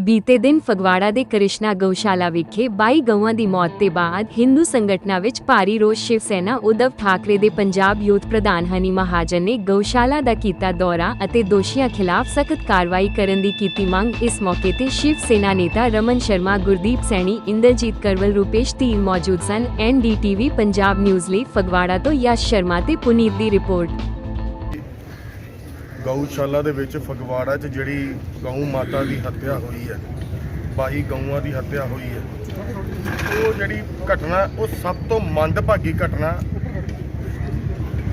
ਬੀਤੇ ਦਿਨ ਫਗਵਾੜਾ ਦੇ ਕ੍ਰਿਸ਼ਨਾ ਗਊਸ਼ਾਲਾ ਵਿਖੇ 22 ਗਊਆਂ ਦੀ ਮੌਤ ਦੇ ਬਾਅਦ ਹਿੰਦੂ ਸੰਗਠਨਾਂ ਵਿੱਚ ਭਾਰੀ ਰੋਸ ਸ਼ਿਵ ਸੈਨਾ ਉद्धਵ ਠਾਕਰੇ ਦੇ ਪੰਜਾਬ ਯੂਥ ਪ੍ਰਧਾਨ ਹਨੀ ਮਹਾਜਨ ਨੇ ਗਊਸ਼ਾਲਾ ਦਾ ਕੀਤਾ ਦੌਰਾ ਅਤੇ ਦੋਸ਼ੀਆਂ ਖਿਲਾਫ ਸਖਤ ਕਾਰਵਾਈ ਕਰਨ ਦੀ ਕੀਤੀ ਮੰਗ। ਇਸ ਮੌਕੇ ਤੇ ਸ਼ਿਵ ਸੈਨਾ ਨੇਤਾ ਰਮਨ ਸ਼ਰਮਾ, ਗੁਰਦੀਪ ਸੈਣੀ, ਇੰਦਰਜੀਤ ਕਰਵਲ, ਰੂਪੇਸ਼ ਧੀਰ ਮੌਜੂਦ ਸਨ। ਐਨਡੀਟੀਵੀ ਪੰਜਾਬ ਨਿਊਜ਼ ਲਈ ਫਗਵਾੜਾ ਤੋਂ ਯਸ਼ ਸ਼ਰਮਾ ਤੇ ਪੁਨੀਤ ਦੀ ਰਿਪੋਰਟ। ਗਊਸ਼ਾਲਾ ਦੇ ਵਿੱਚ ਫਗਵਾੜਾ 'ਚ ਜਿਹੜੀ ਗਊ ਮਾਤਾ ਦੀ ਹੱਤਿਆ ਹੋਈ ਹੈ, ਬਾਈ ਗਊਆਂ ਦੀ ਹੱਤਿਆ ਹੋਈ ਹੈ, ਉਹ ਜਿਹੜੀ ਘਟਨਾ, ਉਹ ਸਭ ਤੋਂ ਮੰਦਭਾਗੀ ਘਟਨਾ,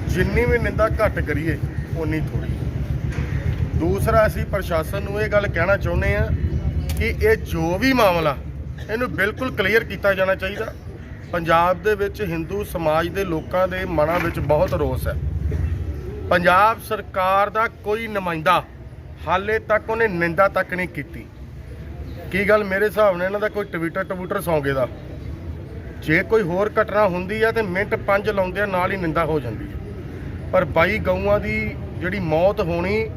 ਜਿੰਨੀ ਵੀ ਨਿੰਦਾ ਘੱਟ ਕਰੀਏ ਉਨੀ ਥੋੜੀ ਦੂਸਰਾ, ਅਸੀਂ ਪ੍ਰਸ਼ਾਸਨ ਨੂੰ ਇਹ ਗੱਲ ਕਹਿਣਾ ਚਾਹੁੰਦੇ ਆ ਕਿ ਇਹ ਜੋ ਵੀ ਮਾਮਲਾ, ਇਹਨੂੰ ਬਿਲਕੁਲ ਕਲੀਅਰ ਕੀਤਾ ਜਾਣਾ ਚਾਹੀਦਾ। ਪੰਜਾਬ ਦੇ ਵਿੱਚ ਹਿੰਦੂ ਸਮਾਜ ਦੇ ਲੋਕਾਂ ਦੇ ਮਨਾਂ ਵਿੱਚ ਬਹੁਤ ਰੋਸ ਹੈ। ਪੰਜਾਬ ਸਰਕਾਰ ਦਾ ਕੋਈ ਨੁਮਾਇੰਦਾ ਹਾਲੇ ਤੱਕ ਉਹਨੇ ਨਿੰਦਾ ਤੱਕ ਨਹੀਂ ਕੀਤੀ। ਕੀ ਗੱਲ ਮੇਰੇ ਹਿਸਾਬ ਨਾਲ ਇਹਨਾਂ ਦਾ ਕੋਈ ਟਵਿੱਟਰ ਟਵਿੱਟਰ ਸੌਂਗੇ ਦਾ? ਜੇ ਕੋਈ ਹੋਰ ਘਟਨਾ ਹੁੰਦੀ ਆ ਤੇ ਮਿੰਟ ਪੰਜ ਲਾਉਂਦੇ ਆ ਨਾਲ ਹੀ ਨਿੰਦਾ ਹੋ ਜਾਂਦੀ ਹੈ ਪਰ ਬਾਈ ਗਊਆਂ ਦੀ ਜਿਹੜੀ ਮੌਤ ਹੋਣੀ,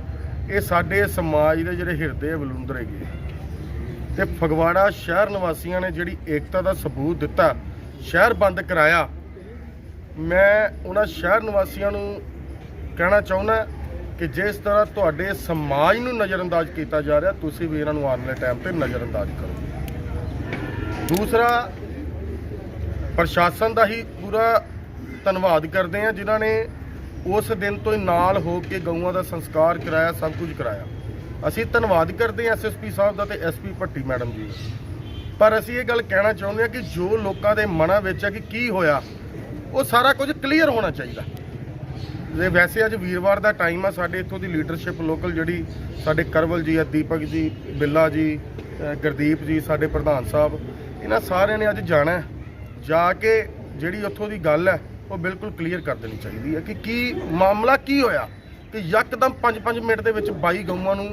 ਇਹ ਸਾਡੇ ਸਮਾਜ ਦੇ ਜਿਹੜੇ ਹਿਰਦੇ ਬਲੁੰਦਰ ਹੈਗੇ ਤੇ ਫਗਵਾੜਾ ਸ਼ਹਿਰ ਨਿਵਾਸੀਆਂ ਨੇ ਜਿਹੜੀ ਏਕਤਾ ਦਾ ਸਬੂਤ ਦਿੱਤਾ, ਸ਼ਹਿਰ ਬੰਦ ਕਰਾਇਆ। ਮੈਂ ਉਹਨਾਂ ਸ਼ਹਿਰ ਨਿਵਾਸੀਆਂ ਨੂੰ ਕਹਿਣਾ ਚਾਹੁੰਦਾ ਕਿ ਜਿਸ ਤਰ੍ਹਾਂ ਤੁਹਾਡੇ ਸਮਾਜ ਨੂੰ ਨਜ਼ਰਅੰਦਾਜ਼ ਕੀਤਾ ਜਾ ਰਿਹਾ, ਤੁਸੀਂ ਵੀ ਇਹਨਾਂ ਨੂੰ ਆਉਣ ਵਾਲੇ ਟਾਈਮ ਤੇ ਨਜ਼ਰਅੰਦਾਜ਼ ਕਰੋ। ਦੂਸਰਾ, ਪ੍ਰਸ਼ਾਸਨ ਦਾ ਹੀ ਪੂਰਾ ਧੰਨਵਾਦ ਕਰਦੇ ਆ ਜਿਨ੍ਹਾਂ ਨੇ ਉਸ ਦਿਨ ਤੋਂ ਹੀ ਨਾਲ ਹੋ ਕੇ ਗਊਆਂ ਦਾ ਸੰਸਕਾਰ ਕਰਾਇਆ, ਸਭ ਕੁਝ ਕਰਾਇਆ। ਅਸੀਂ ਧੰਨਵਾਦ ਕਰਦੇ ਹਾਂ ਐਸਐਸਪੀ ਸਾਹਿਬ ਦਾ ਤੇ ਐਸਪੀ ਭੱਟੀ ਮੈਡਮ ਜੀ ਪਰ ਅਸੀਂ ਇਹ ਗੱਲ ਕਹਿਣਾ ਚਾਹੁੰਦੇ ਹਾਂ ਕਿ ਜੋ ਲੋਕਾਂ ਦੇ ਮਨਾਂ ਵਿੱਚ ਹੈ ਕਿ ਕੀ ਹੋਇਆ, ਉਹ ਸਾਰਾ ਕੁਝ ਕਲੀਅਰ ਹੋਣਾ ਚਾਹੀਦਾ। ਜੇ ਵੈਸੇ ਅੱਜ ਵੀਰਵਾਰ ਦਾ ਟਾਈਮ ਆ ਸਾਡੇ ਇੱਥੋਂ ਦੀ ਲੀਡਰਸ਼ਿਪ ਲੋਕਲ ਜਿਹੜੀ ਸਾਡੇ ਕਰਵਲ ਜੀ ਆ ਦੀਪਕ ਜੀ ਬਿੱਲਾ ਜੀ ਗੁਰਦੀਪ ਜੀ ਸਾਡੇ ਪ੍ਰਧਾਨ ਸਾਹਿਬ ਇਹਨਾਂ ਸਾਰਿਆਂ ਨੇ ਅੱਜ ਜਾਣਾ ਹੈ। ਜਾ ਕੇ ਜਿਹੜੀ ਉੱਥੋਂ ਦੀ ਗੱਲ ਹੈ ਉਹ ਬਿਲਕੁਲ ਕਲੀਅਰ ਕਰ ਦੇਣੀ ਚਾਹੀਦੀ ਹੈ ਕਿ ਕੀ ਮਾਮਲਾ ਕੀ ਹੋਇਆ ਕਿ ਯਕਦਮ 5-5 ਮਿੰਟ ਦੇ ਵਿੱਚ 22 ਗਊਆਂ ਨੂੰ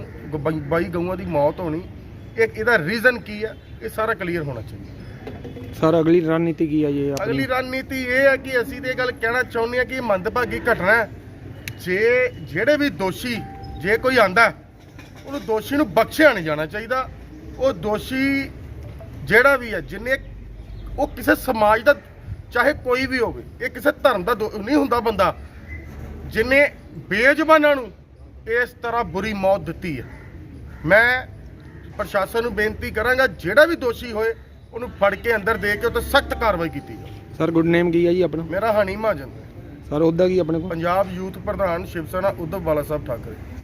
22 ਗਊਆਂ ਦੀ ਮੌਤ ਹੋਣੀ ਇਹ ਇਹਦਾ ਰੀਜ਼ਨ ਕੀ ਹੈ ਇਹ ਸਾਰਾ ਕਲੀਅਰ ਹੋਣਾ ਚਾਹੀਦਾ ਸਰ ਅਗਲੀ ਰਣਨੀਤੀ ਕੀ ਹੈ ਜੀ? ਅਗਲੀ ਰਣਨੀਤੀ ਇਹ ਹੈ ਕਿ ਅਸੀਂ ਤੇ ਇਹ ਗੱਲ ਕਹਿਣਾ ਚਾਹੁੰਦੇ ਹਾਂ ਕਿ ਮੰਦਭਾਗੀ ਘਟਨਾ ਹੈ ਜੇ ਜਿਹੜੇ ਵੀ ਦੋਸ਼ੀ ਜੇ ਕੋਈ ਆਂਦਾ ਉਹਨੂੰ ਦੋਸ਼ੀ ਨੂੰ ਬਖਸ਼ਿਆ ਨਹੀਂ ਜਾਣਾ ਚਾਹੀਦਾ। ਉਹ ਦੋਸ਼ੀ ਜਿਹੜਾ ਵੀ ਹੈ ਜਿੰਨੇ ਉਹ ਕਿਸੇ ਸਮਾਜ ਦਾ ਚਾਹੇ ਕੋਈ ਵੀ ਹੋਵੇ ਇਹ ਕਿਸੇ ਧਰਮ ਦਾ ਦੋ- ਨਹੀਂ ਹੁੰਦਾ ਬੰਦਾ। ਜਿਨੇ ਬੇਜ਼ਬਾਨਾਂ ਨੂੰ ਇਸ ਤਰ੍ਹਾਂ ਬੁਰੀ ਮੌਤ ਦਿੱਤੀ ਹੈ ਮੈਂ ਪ੍ਰਸ਼ਾਸਨ ਨੂੰ ਬੇਨਤੀ ਕਰਾਂਗਾ ਜਿਹੜਾ ਵੀ ਦੋਸ਼ੀ ਹੋਏ ਉਹਨੂੰ ਫੜ ਕੇ ਅੰਦਰ ਦੇ ਕੇ ਉਹ ਤੇ ਸਖਤ ਕਾਰਵਾਈ ਕੀਤੀ ਜਾਵੇ। ਸਰ ਗੁੱਡ ਨੇਮ ਕੀ ਹੈ ਜੀ ਆਪਣਾ? ਮੇਰਾ ਹਨੀ ਮਹਾਜਨ ਸਰ ਉਹਦਾ ਕੀ ਆਪਣੇ ਕੋਲ? ਪੰਜਾਬ ਯੂਥ ਪ੍ਰਧਾਨ ਸ਼ਿਵ ਸੈਨਾ ਉद्धਵ ਬਾਲਾ ਸਾਹਿਬ ਠਾਕਰੇ।